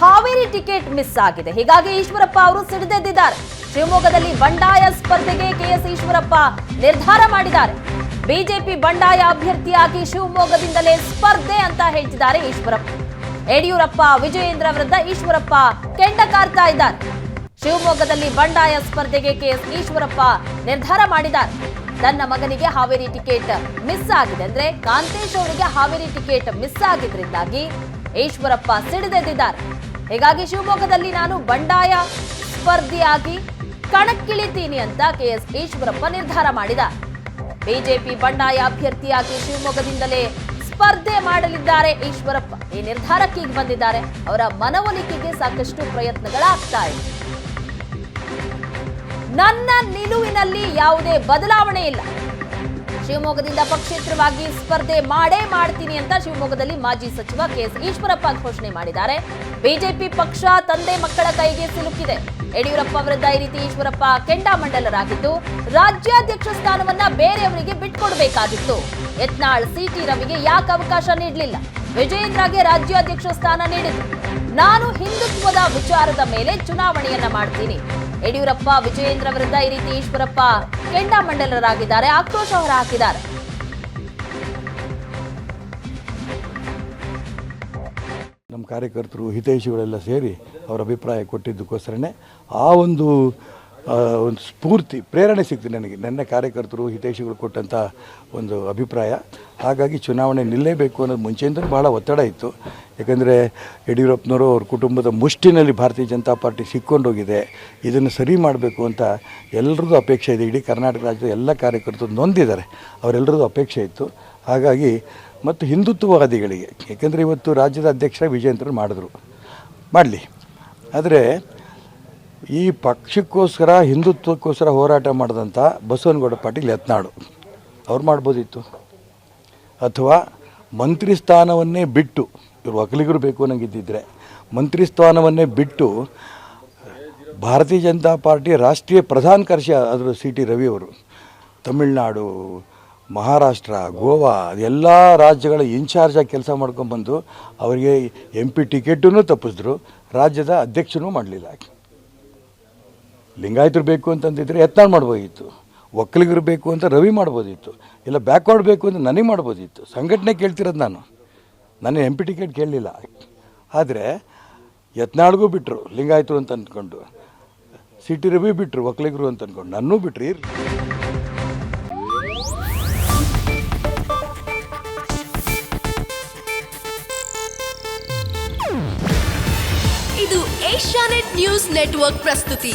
Haveri ticket miss ಆಗಿದೆ. ಹೀಗಾಗಿ ಈಶ್ವರಪ್ಪ ಅವರು ಸಿಡಿದೆದ್ದಿದ್ದಾರೆ. ಶಿವಮೊಗ್ಗದಲ್ಲಿ ಬಂಡಾಯ ಸ್ಪರ್ಧೆಗೆ ಕೆಎಸ್ ಈಶ್ವರಪ್ಪ ನಿರ್ಧಾರ ಮಾಡಿದ್ದಾರೆ. ಬಿಜೆಪಿ ಬಂಡಾಯ ಅಭ್ಯರ್ಥಿಯಾಗಿ ಶಿವಮೊಗ್ಗದಿಂದಲೇ ಸ್ಪರ್ಧೆ ಅಂತ ಹೇಳ್ತಿದ್ದಾರೆ ಈಶ್ವರಪ್ಪ. ಯಡಿಯೂರಪ್ಪ, ವಿಜಯೇಂದ್ರ ವಿರುದ್ಧ ಈಶ್ವರಪ್ಪ ಕೆಂಡ ಕಾರ್ತಾ ಇದ್ದಾರೆ. ಶಿವಮೊಗ್ಗದಲ್ಲಿ ಬಂಡಾಯ ಸ್ಪರ್ಧೆಗೆ ಕೆಎಸ್ ಈಶ್ವರಪ್ಪ ನಿರ್ಧಾರ ಮಾಡಿದ್ದಾರೆ. ತನ್ನ ಮಗನಿಗೆ ಹಾವೇರಿ ಟಿಕೆಟ್ ಮಿಸ್ ಆಗಿದೆ ಅಂದ್ರೆ ಕಾಂತೇಶ್ ಅವರಿಗೆ ಹಾವೇರಿ ಟಿಕೆಟ್ ಮಿಸ್ ಆಗಿದ್ರಿಂದಾಗಿ ಈಶ್ವರಪ್ಪ ಸಿಡಿದೆದ್ದಿದ್ದಾರೆ. ಹೀಗಾಗಿ ಶಿವಮೊಗ್ಗದಲ್ಲಿ ನಾನು ಬಂಡಾಯ ಸ್ಪರ್ಧಿಯಾಗಿ ಕಣಕ್ಕಿಳಿತೀನಿ ಅಂತ ಕೆಎಸ್ ಈಶ್ವರಪ್ಪ ನಿರ್ಧಾರ ಮಾಡಿದ. ಬಿಜೆಪಿ ಬಂಡಾಯ ಅಭ್ಯರ್ಥಿಯಾಗಿ ಶಿವಮೊಗ್ಗದಿಂದಲೇ ಸ್ಪರ್ಧೆ ಮಾಡಲಿದ್ದಾರೆ ಈಶ್ವರಪ್ಪ. ಈ ನಿರ್ಧಾರಕ್ಕೆ ಈಗ ಬಂದಿದ್ದಾರೆ. ಅವರ ಮನವೊಲಿಕೆಗೆ ಸಾಕಷ್ಟು ಪ್ರಯತ್ನಗಳಾಗ್ತಾ ಇದೆ. ನನ್ನ ನಿಲುವಿನಲ್ಲಿ ಯಾವುದೇ ಬದಲಾವಣೆ ಇಲ್ಲ. ಶಿವಮೊಗ್ಗದಿಂದ ಪಕ್ಷೇತರವಾಗಿ ಸ್ಪರ್ಧೆ ಮಾಡೇ ಮಾಡ್ತೀನಿ ಅಂತ ಶಿವಮೊಗ್ಗದಲ್ಲಿ ಮಾಜಿ ಸಚಿವ ಕೆಎಸ್ ಈಶ್ವರಪ್ಪ ಘೋಷಣೆ ಮಾಡಿದ್ದಾರೆ. ಬಿಜೆಪಿ ಪಕ್ಷ ತಂದೆ ಮಕ್ಕಳ ಕೈಗೆ ಸಿಲುಕಿದೆ. ಯಡಿಯೂರಪ್ಪ ವಿರುದ್ಧ ಈ ರೀತಿ ಈಶ್ವರಪ್ಪ ಕೆಂಡಾಮಂಡಲರಾಗಿದ್ದು ರಾಜ್ಯಾಧ್ಯಕ್ಷ ಸ್ಥಾನವನ್ನ ಬೇರೆಯವರಿಗೆ ಬಿಟ್ಕೊಡ್ಬೇಕಾಗಿತ್ತು. ಯತ್ನಾಳ್, ಸಿಟಿ ರವಿಗೆ ಯಾಕೆ ಅವಕಾಶ ನೀಡಲಿಲ್ಲ? ವಿಜಯೇಂದ್ರಗೆ ರಾಜ್ಯಾಧ್ಯಕ್ಷ ಸ್ಥಾನ ನೀಡಿದ್ರು. ನಾನು ಹಿಂದುತ್ವದ ವಿಚಾರದ ಮೇಲೆ ಚುನಾವಣೆಯನ್ನ ಮಾಡ್ತೀನಿ. ಯಡಿಯೂರಪ್ಪ, ವಿಜಯೇಂದ್ರ ವಿರುದ್ಧ ಈ ರೀತಿ ಈಶ್ವರಪ್ಪ ಕೆಂಡಾಮಂಡಲರಾಗಿದ್ದಾರೆ ಆಕ್ರೋಶ ಹೊರಹಾಕಿದ್ದಾರೆ. ನಮ್ಮ ಕಾರ್ಯಕರ್ತರು, ಹಿತೈಷಿಗಳೆಲ್ಲ ಸೇರಿ ಅವರ ಅಭಿಪ್ರಾಯ ಕೊಟ್ಟಿದ್ದಕ್ಕೋಸ್ಕರನೇ ಆ ಒಂದು ಒಂದು ಸ್ಫೂರ್ತಿ, ಪ್ರೇರಣೆ ಸಿಕ್ತು ನನಗೆ. ನನ್ನ ಕಾರ್ಯಕರ್ತರು, ಹಿತೈಷಿಗಳು ಕೊಟ್ಟಂಥ ಒಂದು ಅಭಿಪ್ರಾಯ. ಹಾಗಾಗಿ ಚುನಾವಣೆ ನಿಲ್ಲೇಬೇಕು ಅನ್ನೋದು ಮುಂಚೆಯಿಂದ ಭಾಳ ಒತ್ತಡ ಇತ್ತು. ಯಾಕಂದರೆ ಯಡಿಯೂರಪ್ಪನವರು ಅವ್ರ ಕುಟುಂಬದ ಮುಷ್ಟಿನಲ್ಲಿ ಭಾರತೀಯ ಜನತಾ ಪಾರ್ಟಿ ಸಿಕ್ಕೊಂಡೋಗಿದೆ. ಇದನ್ನು ಸರಿ ಮಾಡಬೇಕು ಅಂತ ಎಲ್ಲರದ್ದು ಅಪೇಕ್ಷೆ ಇದೆ. ಇಡೀ ಕರ್ನಾಟಕ ರಾಜ್ಯದ ಎಲ್ಲ ಕಾರ್ಯಕರ್ತರು ನೊಂದಿದ್ದಾರೆ. ಅವರೆಲ್ಲರದ್ದು ಅಪೇಕ್ಷೆ ಇತ್ತು. ಹಾಗಾಗಿ ಮತ್ತು ಹಿಂದುತ್ವವಾದಿಗಳಿಗೆ ಏಕೆಂದರೆ ಇವತ್ತು ರಾಜ್ಯದ ಅಧ್ಯಕ್ಷ ವಿಜಯಂತರು ಮಾಡಿದ್ರು. ಮಾಡಲಿ. ಆದರೆ ಈ ಪಕ್ಷಕ್ಕೋಸ್ಕರ, ಹಿಂದುತ್ವಕ್ಕೋಸ್ಕರ ಹೋರಾಟ ಮಾಡಿದಂಥ ಬಸವನಗೌಡ ಪಾಟೀಲ್ ಯತ್ನಾಳು. ಅವ್ರು ಮಾಡ್ಬೋದಿತ್ತು. ಅಥವಾ ಮಂತ್ರಿ ಸ್ಥಾನವನ್ನೇ ಬಿಟ್ಟು, ಇವರು ಒಕ್ಕಲಿಗರು ಬೇಕು ನನಗಿದ್ದಿದ್ರೆ ಮಂತ್ರಿ ಸ್ಥಾನವನ್ನೇ ಬಿಟ್ಟು, ಭಾರತೀಯ ಜನತಾ ಪಾರ್ಟಿ ರಾಷ್ಟ್ರೀಯ ಪ್ರಧಾನ ಕಾರ್ಯ ಅದರ ಸಿ ಟಿ ರವಿ ಅವರು. ತಮಿಳುನಾಡು, ಮಹಾರಾಷ್ಟ್ರ, ಗೋವಾ, ಎಲ್ಲ ರಾಜ್ಯಗಳ ಇನ್ಚಾರ್ಜಾಗಿ ಕೆಲಸ ಮಾಡ್ಕೊಂಡ್ಬಂದು ಅವರಿಗೆ ಎಂ ಪಿ ಟಿಕೆಟನ್ನು ತಪ್ಪಿಸಿದ್ರು. ರಾಜ್ಯದ ಅಧ್ಯಕ್ಷನೂ ಮಾಡಲಿಲ್ಲ ಲಿಂಗಾಯತರು ಬೇಕು ಅಂತಂದಿದ್ರೆ ಯತ್ನಾಳ್ ಮಾಡ್ಬೋದಿತ್ತು. ಒಕ್ಕಲಿಗರು ಬೇಕು ಅಂತ ರವಿ ಮಾಡ್ಬೋದಿತ್ತು. ಇಲ್ಲ ಬ್ಯಾಕ್ವರ್ಡ್ ಬೇಕು ಅಂತ ನನಗೆ ಮಾಡ್ಬೋದಿತ್ತು. ಸಂಘಟನೆ ಕೇಳ್ತಿರೋದು ನಾನು. ನಾನು ಎಂ ಪಿ ಟಿಕೆಟ್ ಕೇಳಲಿಲ್ಲ. ಆದರೆ ಯತ್ನಾಳ್ಗೂ ಬಿಟ್ಟರು ಲಿಂಗಾಯತರು ಅಂತ ಅಂದ್ಕೊಂಡು ಸಿಟಿ ರವಿ ಬಿಟ್ಟರು ಒಕ್ಕಲಿಗರು ಅಂತ ಅಂದ್ಕೊಂಡು ನನ್ನೂ ಬಿಟ್ರಿ ಇದು ಏಷ್ಯಾನೆಟ್ ನ್ಯೂಸ್ ನೆಟ್ವರ್ಕ್ ಪ್ರಸ್ತುತಿ.